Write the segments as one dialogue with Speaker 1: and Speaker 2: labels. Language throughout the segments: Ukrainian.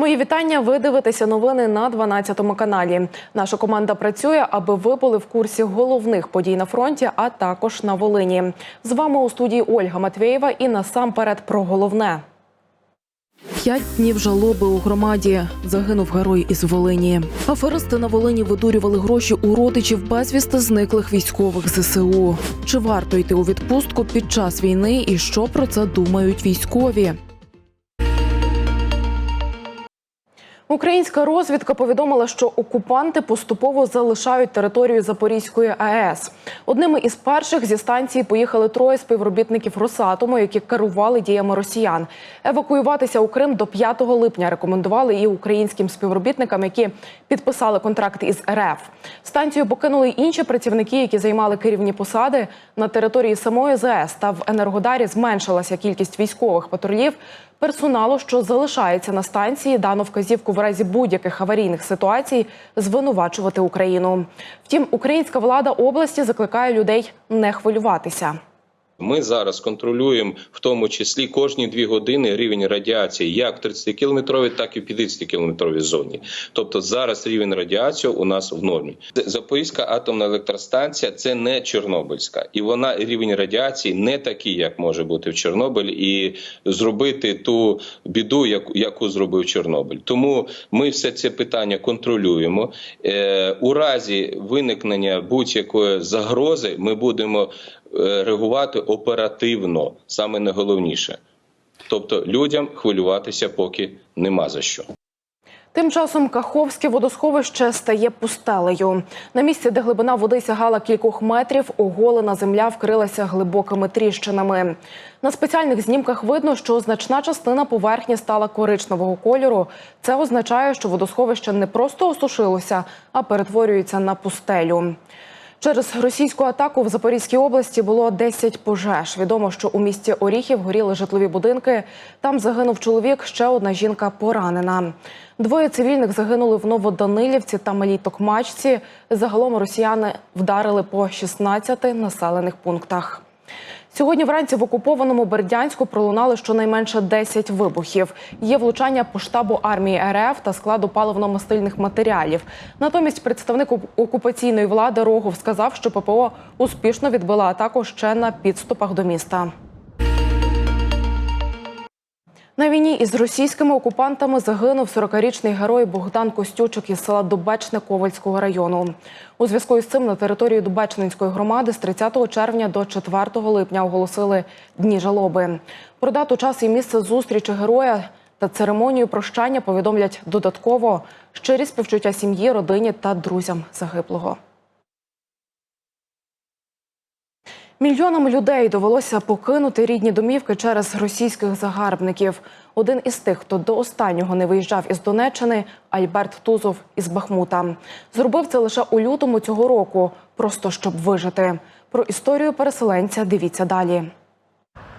Speaker 1: Мої вітання. Ви дивитеся новини на 12 каналі. Наша команда працює, аби ви були в курсі головних подій на фронті, а також на Волині. З вами у студії Ольга Матвєєва і насамперед про головне. П'ять днів жалоби у громаді. Загинув герой із Волині. Аферисти на Волині видурювали гроші у родичів безвісти зниклих військових ЗСУ. Чи варто йти у відпустку під час війни і що про це думають військові? Українська розвідка повідомила, що окупанти поступово залишають територію Запорізької АЕС. Одними із перших зі станції поїхали троє співробітників Росатому, які керували діями росіян. Евакуюватися у Крим до 5 липня рекомендували і українським співробітникам, які підписали контракт із РФ. Станцію покинули інші працівники, які займали керівні посади на території самої ЗАЕС. Та в Енергодарі зменшилася кількість військових патрулів. Персоналу, що залишається на станції, дано вказівку в разі будь-яких аварійних ситуацій звинувачувати Україну. Втім, українська влада області закликає людей не хвилюватися.
Speaker 2: Ми зараз контролюємо в тому числі кожні дві години рівень радіації як в 30-кілометровій, так і в 50-кілометровій зоні. Тобто зараз рівень радіації у нас в нормі. Запорізька атомна електростанція це не Чорнобильська, і вона рівень радіації не такий, як може бути в Чорнобилі, і зробити ту біду, яку, зробив Чорнобиль. Тому ми все це питання контролюємо. Е, у разі виникнення будь-якої загрози ми будемо реагувати оперативно, саме найголовніше. Тобто людям хвилюватися поки нема за що.
Speaker 1: Тим часом Каховське водосховище стає пустелею. На місці, де глибина води сягала кількох метрів, оголена земля вкрилася глибокими тріщинами. На спеціальних знімках видно, що значна частина поверхні стала коричневого кольору. Це означає, що водосховище не просто осушилося, а перетворюється на пустелю. Через російську атаку в Запорізькій області було 10 пожеж. Відомо, що у місті Оріхів горіли житлові будинки. Там загинув чоловік, ще одна жінка поранена. Двоє цивільних загинули в Новоданилівці та Малій Токмачці. Загалом росіяни вдарили по 16 населених пунктах. Сьогодні вранці в окупованому Бердянську пролунали щонайменше 10 вибухів. Є влучання по штабу армії РФ та складу паливно-мастильних матеріалів. Натомість представник окупаційної влади Рогов сказав, що ППО успішно відбила атаку ще на підступах до міста. На війні із російськими окупантами загинув 40-річний герой Богдан Костючик із села Дубечне Ковальського району. У зв'язку із цим на території Дубечнинської громади з 30 червня до 4 липня оголосили дні жалоби. Про дату, час і місце зустрічі героя та церемонію прощання повідомлять додатково щирі співчуття сім'ї, родині та друзям загиблого. Мільйонам людей довелося покинути рідні домівки через російських загарбників. Один із тих, хто до останнього не виїжджав із Донеччини, Альберт Тузов із Бахмута. Зробив це лише у лютому цього року, просто щоб вижити. Про історію переселенця дивіться далі.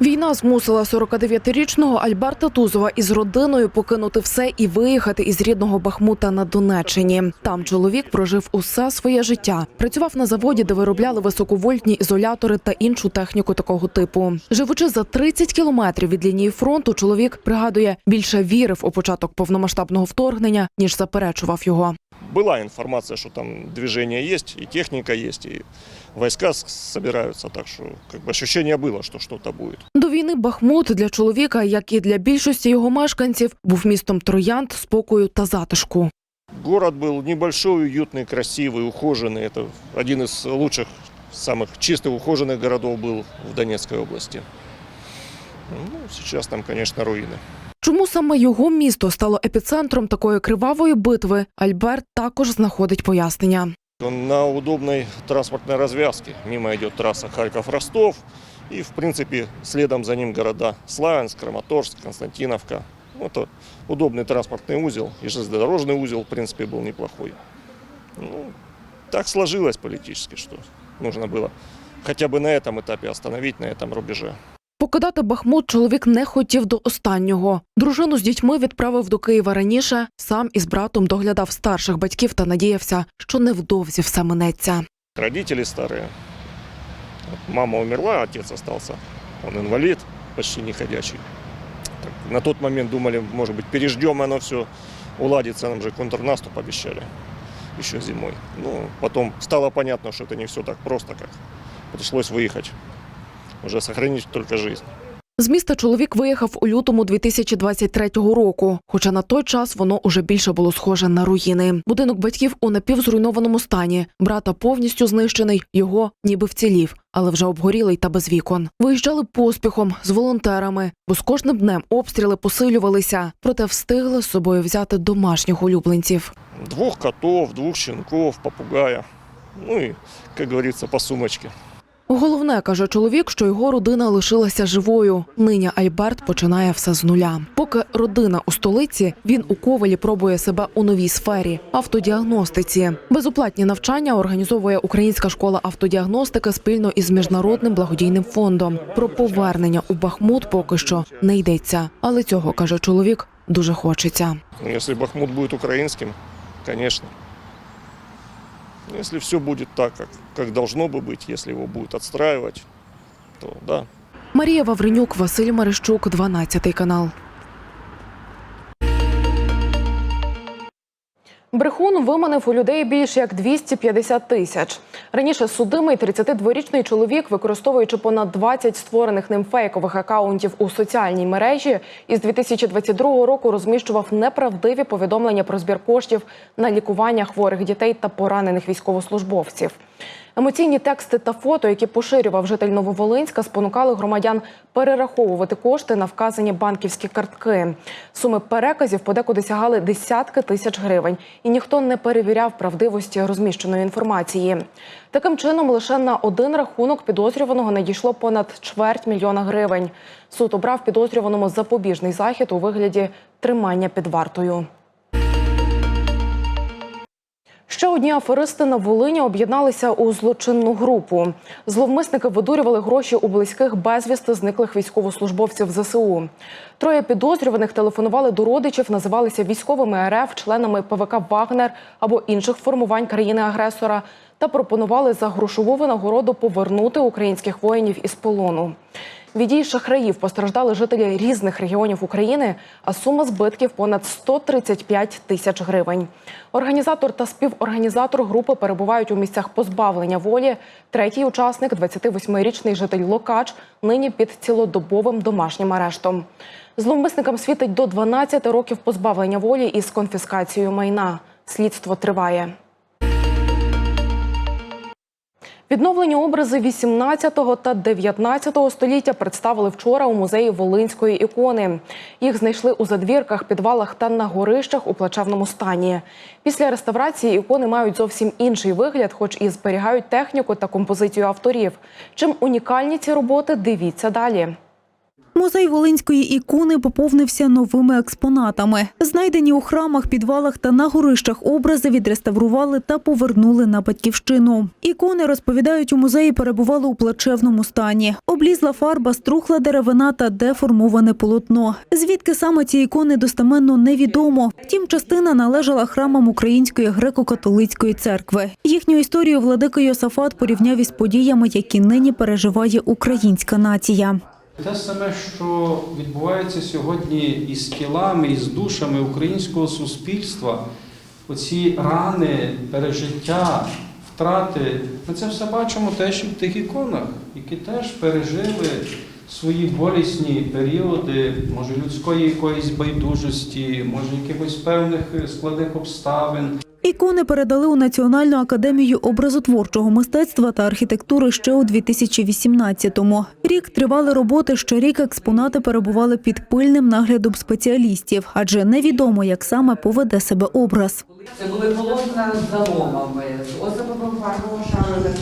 Speaker 1: Війна змусила 49-річного Альберта Тузова із родиною покинути все і виїхати із рідного Бахмута на Донеччині. Там чоловік прожив усе своє життя. Працював на заводі, де виробляли високовольтні ізолятори та іншу техніку такого типу. Живучи за 30 кілометрів від лінії фронту, чоловік пригадує більше вірив у початок повномасштабного вторгнення, ніж заперечував його
Speaker 3: Была информация, что там движение есть, и техника есть, и войска с- собираются, так что как бы ощущение было, что что-то будет.
Speaker 1: До війни Бахмут для чоловіка, як і для більшості його мешканців, був містом троянд, спокою та затишку.
Speaker 3: Город был небольшой, уютный, красивый, ухоженный. Это один из лучших, самых чистых, ухоженных городов был в Донецкой области. Ну, сейчас там, конечно, руины.
Speaker 1: Чому саме його місто стало епіцентром такої кривавої битви? Альберт також знаходить пояснення.
Speaker 3: Он на удобной транспортной развязке. Мимо идет трасса Харьков-Ростов. И, в принципе, следом за ним города Славянск, Краматорск, Константиновка. Ну, Это удобный транспортный узел. И железнодорожный узел, в принципе, был неплохой. Ну, так сложилось политически, что нужно было хотя бы на этом этапе остановить, на этом рубеже.
Speaker 1: Покидати Бахмут чоловік не хотів до останнього. Дружину з дітьми відправив до Києва раніше. Сам із братом доглядав старших батьків та надіявся, що невдовзі все минеться.
Speaker 3: Родители старые. Мама умерла, отец остался. Он инвалид, почти не ходячий. Так, на тот момент думали, может быть, переждем оно все, уладится, нам же контрнаступ обещали еще зимой. Ну, потом стало понятно, что это не все так просто, как пришлось выехать. Уже сохранить только жизнь.
Speaker 1: З міста чоловік виїхав у лютому 2023 року. Хоча на той час воно уже більше було схоже на руїни. Будинок батьків у напівзруйнованому стані. Брата повністю знищений, його ніби вцілів, але вже обгорілий та без вікон. Виїжджали поспіхом з волонтерами, бо з кожним днем обстріли посилювалися, проте встигли з собою взяти домашніх улюбленців.
Speaker 3: Двух котов, двух щенков, попугая. Ну и, как говорится, по сумочке.
Speaker 1: Головне каже чоловік, що його родина лишилася живою. Нині Альберт починає все з нуля. Поки родина у столиці, він у ковалі пробує себе у новій сфері автодіагностиці. Безоплатні навчання організовує Українська школа автодіагностики спільно із міжнародним благодійним фондом. Про повернення у Бахмут поки що не йдеться, але цього каже чоловік. Дуже хочеться.
Speaker 3: Если Бахмут будет украинским, конечно. Если все будет так, как, как должно бы быть, если его будут отстраивать, то да,
Speaker 1: Марія Вавренюк, Василь Марищук, 12 канал. Брехун виманив у людей більше як 250 тисяч. Раніше судимий 32-річний чоловік, використовуючи понад 20 створених ним фейкових акаунтів у соціальній мережі, із 2022 року розміщував неправдиві повідомлення про збір коштів на лікування хворих дітей та поранених військовослужбовців. Емоційні тексти та фото, які поширював житель Нововолинська, спонукали громадян перераховувати кошти на вказані банківські картки. Суми переказів подекуди сягали десятки тисяч гривень, і ніхто не перевіряв правдивості розміщеної інформації. Таким чином, лише на один рахунок підозрюваного надійшло понад чверть мільйона гривень. Суд обрав підозрюваному запобіжний захід у вигляді тримання під вартою. Ще одні аферисти на Волині об'єдналися у злочинну групу. Зловмисники видурювали гроші у близьких безвісти зниклих військовослужбовців ЗСУ. Троє підозрюваних телефонували до родичів, називалися військовими РФ, членами ПВК Вагнер або інших формувань країни-агресора та пропонували за грошову винагороду повернути українських воїнів із полону. Від дій шахраїв постраждали жителі різних регіонів України, а сума збитків понад 135 тисяч гривень. Організатор та співорганізатор групи перебувають у місцях позбавлення волі. Третій учасник, 28-річний житель Локач, нині під цілодобовим домашнім арештом. Зловмисникам світить до 12 років позбавлення волі із конфіскацією майна. Слідство триває. Відновлені образи 18 та 19 століття представили вчора у музеї Волинської ікони. Їх знайшли у задвірках, підвалах та на горищах у плачевному стані. Після реставрації ікони мають зовсім інший вигляд, хоч і зберігають техніку та композицію авторів. Чим унікальні ці роботи, дивіться далі.
Speaker 4: Музей Волинської ікони поповнився новими експонатами. Знайдені у храмах, підвалах та на горищах образи відреставрували та повернули на батьківщину. Ікони, розповідають, у музеї перебували у плачевному стані. Облізла фарба, струхла деревина та деформоване полотно. Звідки саме ці ікони достеменно невідомо. Втім, частина належала храмам Української греко-католицької церкви. Їхню історію владика Йосафат порівняв із подіями, які нині переживає українська нація.
Speaker 5: Те саме, що відбувається сьогодні із тілами, із душами українського суспільства, оці рани, пережиття, втрати, ми це все бачимо теж і в тих іконах, які теж пережили свої болісні періоди, може людської якоїсь байдужості, може якихось певних складних обставин.
Speaker 4: Ікони передали у Національну академію образотворчого мистецтва та архітектури ще у 2018-му. Рік тривали роботи, щорік експонати перебували під пильним наглядом спеціалістів, адже невідомо, як саме поведе себе образ.
Speaker 6: Це були полотна з заломами, з особами фарбового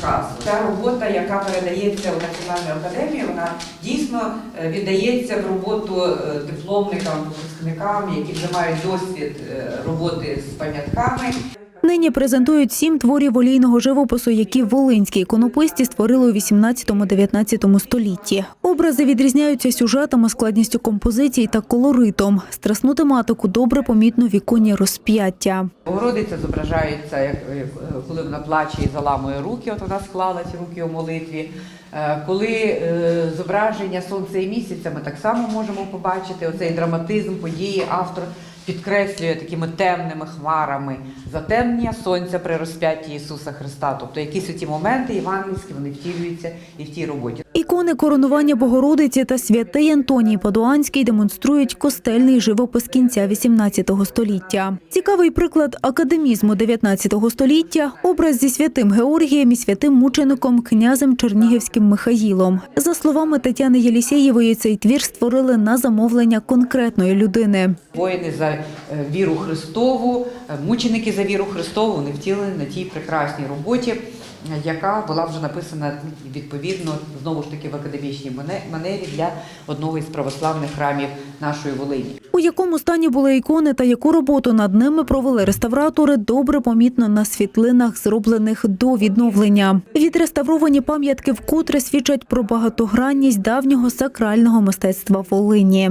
Speaker 6: красу. Ця робота, яка передається у Національну академію, вона дійсно е, віддається в роботу е, дипломникам, випускникам, які вже мають досвід е, роботи з пам'ятками.
Speaker 4: Нині презентують сім творів олійного живопису, які волинські іконописці створили у 18-19 столітті. Образи відрізняються сюжетами, складністю композицій та колоритом. Страсну тематику добре помітно в іконі розп'яття.
Speaker 6: Богородиця зображається, як коли вона плаче і заламує руки, от вона склала ці руки у молитві. Е, Коли е, зображення сонця і місяця, ми так само можемо побачити оцей драматизм події. Автор підкреслює такими темними хмарами затемнення сонця при розп'ятті Ісуса Христа. Тобто якісь ті моменти євангельські вони втілюються і в тій роботі.
Speaker 4: Ікони коронування Богородиці та святий Антоній Падуанський демонструють костельний живопис кінця XVIII століття. Цікавий приклад академізму XIX століття – образ зі святим Георгієм і святим мучеником князем Чернігівським Михаїлом. За словами Тетяни Єлісєєвої, цей твір створили на замовлення конкретної людини.
Speaker 6: Воїни за віру Христову, е, мученики за віру Христову, вони втілені на тій прекрасній роботі, е, яка була вже написана відповідно знову ж таки в академічній мане- манері для одного із православних храмів нашої Волині.
Speaker 4: У якому стані були ікони та яку роботу над ними провели реставратори, добре помітно на світлинах, зроблених до відновлення. Відреставровані пам'ятки вкотре свідчать про багатогранність давнього сакрального мистецтва Волині.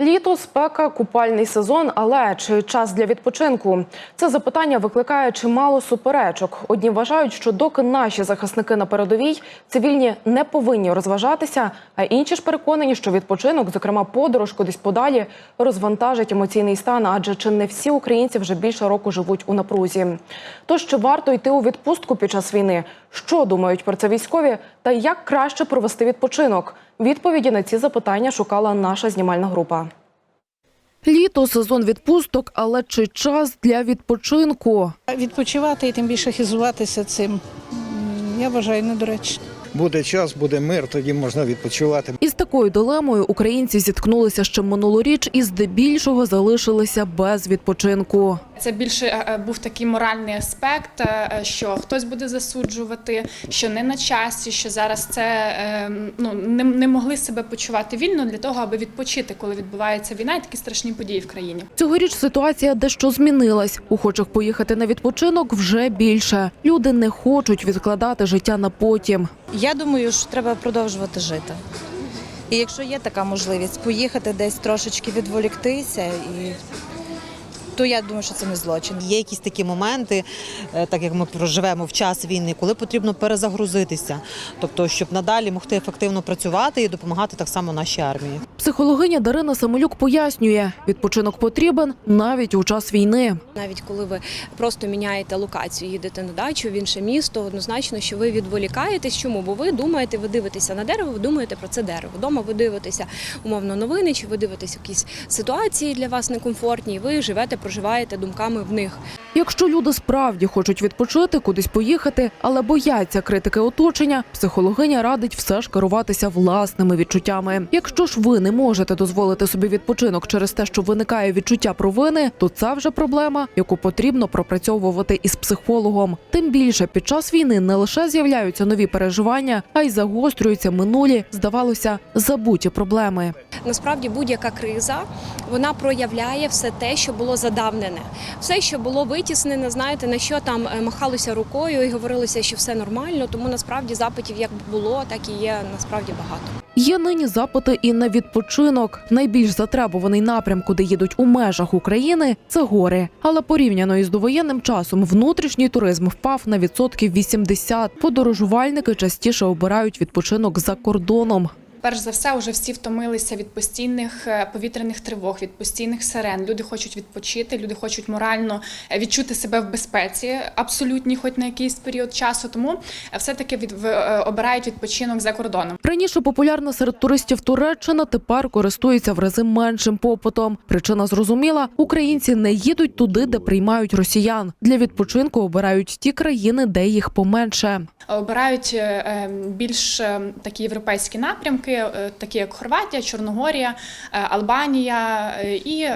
Speaker 1: Літо, спека, купальний сезон, але чи час для відпочинку? Це запитання викликає чимало суперечок. Одні вважають, що доки наші захисники на передовій, цивільні не повинні розважатися, а інші ж переконані, що відпочинок, зокрема подорож кудись подалі, розвантажить емоційний стан, адже чи не всі українці вже більше року живуть у напрузі. Тож чи варто йти у відпустку під час війни? Що думають про це військові? Та як краще провести відпочинок? Відповіді на ці запитання шукала наша знімальна група. Літо сезон відпусток, але чи час для відпочинку?
Speaker 7: Відпочивати і тим більше хизуватися цим, я вважаю, недоречно.
Speaker 8: Буде час, буде мир, тоді можна відпочивати.
Speaker 1: Із такою дилемою українці зіткнулися ще минулоріч і здебільшого залишилися без відпочинку.
Speaker 9: Це більше е, е, був такий моральний аспект, е, що хтось буде засуджувати, що не на часі, що зараз це ну не, не могли себе почувати вільно для того, аби відпочити, коли відбувається війна і такі страшні події в країні.
Speaker 1: Цьогоріч ситуація дещо змінилась. Охочих поїхати на відпочинок вже більше. Люди не хочуть відкладати життя на потім.
Speaker 10: Я думаю, що треба продовжувати жити. І якщо є така можливість поїхати десь трошечки відволіктися, і то я думаю, що це не злочин.
Speaker 11: Є якісь такі моменти, е, так як ми проживемо в час війни, коли потрібно перезагрузитися, тобто, щоб надалі могти ефективно працювати і допомагати так само нашій армії.
Speaker 1: Психологиня Дарина Самолюк пояснює, відпочинок потрібен навіть у час війни.
Speaker 12: Навіть коли ви просто міняєте локацію, їдете на дачу в інше місто, однозначно, що ви відволікаєтесь. Чому? Бо ви думаєте, ви дивитеся на дерево, ви думаєте про це дерево. Дома ви дивитеся умовно новини, чи ви дивитеся якісь ситуації для вас некомфортні, і ви живете, проживаєте думками в них.
Speaker 1: Якщо люди справді хочуть відпочити, кудись поїхати, але бояться критики оточення, психологиня радить все ж керуватися власними відчуттями. Якщо ж ви не можете дозволити собі відпочинок через те, що виникає відчуття провини, то це вже проблема, яку потрібно пропрацьовувати із психологом. Тим більше під час війни не лише з'являються нові переживання, а й загострюються минулі, здавалося, забуті проблеми.
Speaker 12: Насправді будь-яка криза вона проявляє все те, що було задавнене, все, що було витіснене, знаєте, на що там е, махалося рукою і говорилося, що все нормально. Тому насправді запитів як було, так і є насправді багато.
Speaker 1: Є нині запити і на відпочинок. Найбільш затребуваний напрям, куди їдуть у межах України, це гори. Але порівняно із довоєнним часом внутрішній туризм впав на відсотків 80. Подорожувальники частіше обирають відпочинок за кордоном.
Speaker 9: Перш за все, вже всі втомилися від постійних е, повітряних тривог, від постійних сирен. Люди хочуть відпочити, люди хочуть морально е, відчути себе в безпеці, абсолютній, хоч на якийсь період часу. Тому е, все-таки від е, обирають відпочинок за кордоном.
Speaker 1: Раніше популярна серед туристів Туреччина тепер користується в рази меншим попитом. Причина зрозуміла: українці не їдуть туди, де приймають росіян. Для відпочинку обирають ті країни, де їх поменше.
Speaker 9: Обирають більш такі європейські напрямки, е, такі як Хорватія, Чорногорія, е, Албанія е, і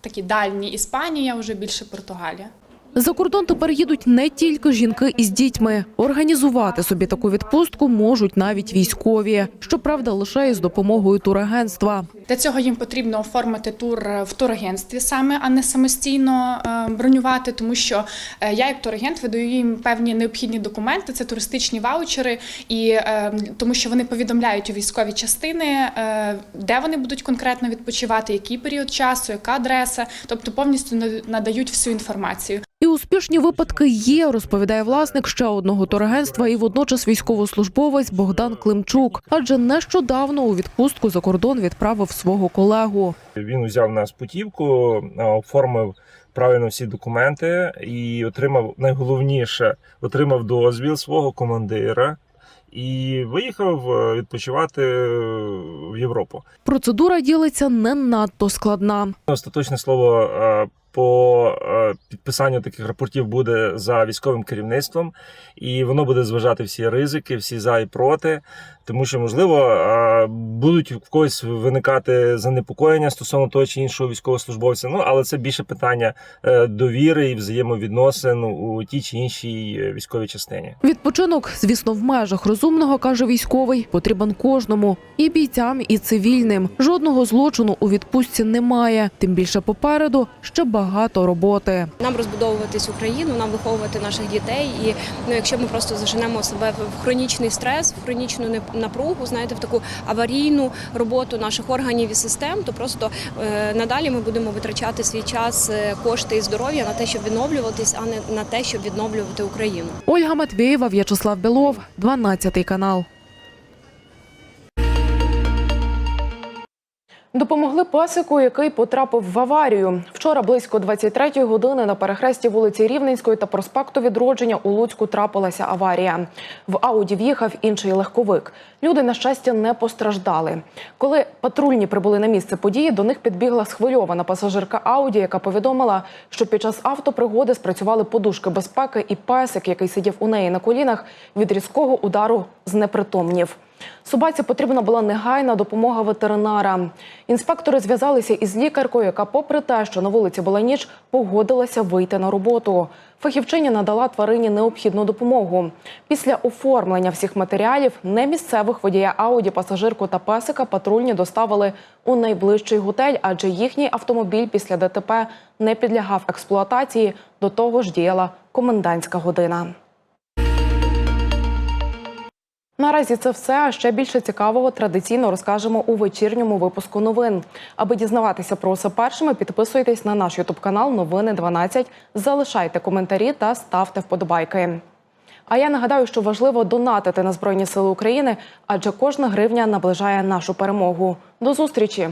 Speaker 9: такі дальні Іспанія, вже більше Португалія.
Speaker 1: За кордон тепер їдуть не тільки жінки із дітьми. Організувати собі таку відпустку можуть навіть військові. Щоправда, лише із допомогою турагентства.
Speaker 9: Для цього їм потрібно оформити тур в турагентстві саме, а не самостійно е, бронювати, тому що е, я, як турагент, видаю їм певні необхідні документи, це туристичні ваучери, і е, тому що вони повідомляють у військові частини, е, де вони будуть конкретно відпочивати, який період часу, яка адреса, тобто повністю на- надають всю інформацію.
Speaker 1: І успішні випадки є, розповідає власник ще одного турагентства і водночас військовослужбовець Богдан Климчук. Адже нещодавно у відпустку за кордон відправив свого колегу.
Speaker 13: Він взяв нас путівку, е, оформив правильно всі документи і отримав найголовніше отримав дозвіл свого командира і виїхав е, відпочивати в Європу.
Speaker 1: Процедура ділиться не надто складна.
Speaker 13: Остаточне слово е, по е, підписанню таких рапортів буде за військовим керівництвом, і воно буде зважати всі ризики, всі за і проти, тому що можливо е, будуть в когось виникати занепокоєння стосовно того чи іншого військовослужбовця. Ну але це більше питання е, довіри і взаємовідносин у тій чи іншій військовій частині.
Speaker 1: Відпочинок, звісно, в межах розумного, каже військовий, потрібен кожному і бійцям, і цивільним. Жодного злочину у відпустці немає. Тим більше попереду ще багато роботи.
Speaker 12: Нам розбудовуватись Україну, нам виховувати наших дітей. І ну, якщо ми просто заженемо себе в хронічний стрес, в хронічну напругу, знаєте, в таку аварійну роботу наших органів і систем, то просто е, надалі ми будемо витрачати свій час, е, кошти і здоров'я на те, щоб відновлюватись, а не на те, щоб відновлювати Україну.
Speaker 1: Ольга Матвєєва, В'ячеслав Білов, 12 канал. Допомогли пасику, який потрапив в аварію. Вчора близько 23-ї години на перехресті вулиці Рівненської та проспекту Відродження у Луцьку трапилася аварія. В Ауді в'їхав інший легковик. Люди, на щастя, не постраждали. Коли патрульні прибули на місце події, до них підбігла схвильована пасажирка Ауді, яка повідомила, що під час автопригоди спрацювали подушки безпеки, і песик, який сидів у неї на колінах, від різкого удару знепритомнів. Собаці потрібна була негайна допомога ветеринара. Інспектори зв'язалися із лікаркою, яка, попри те, що на вулиці була ніч, погодилася вийти на роботу. Фахівчиня надала тварині необхідну допомогу. Після оформлення всіх матеріалів немісцевих водія Ауді, пасажирку та песика патрульні доставили у найближчий готель, адже їхній автомобіль після ДТП не підлягав експлуатації. До того ж діяла комендантська година. Наразі це все. А ще більше цікавого традиційно розкажемо у вечірньому випуску новин. Аби дізнаватися про все першими, підписуйтесь на наш ютуб канал Новини 12, залишайте коментарі та ставте вподобайки. А я нагадаю, що важливо донатити на Збройні Сили України, адже кожна гривня наближає нашу перемогу. До зустрічі!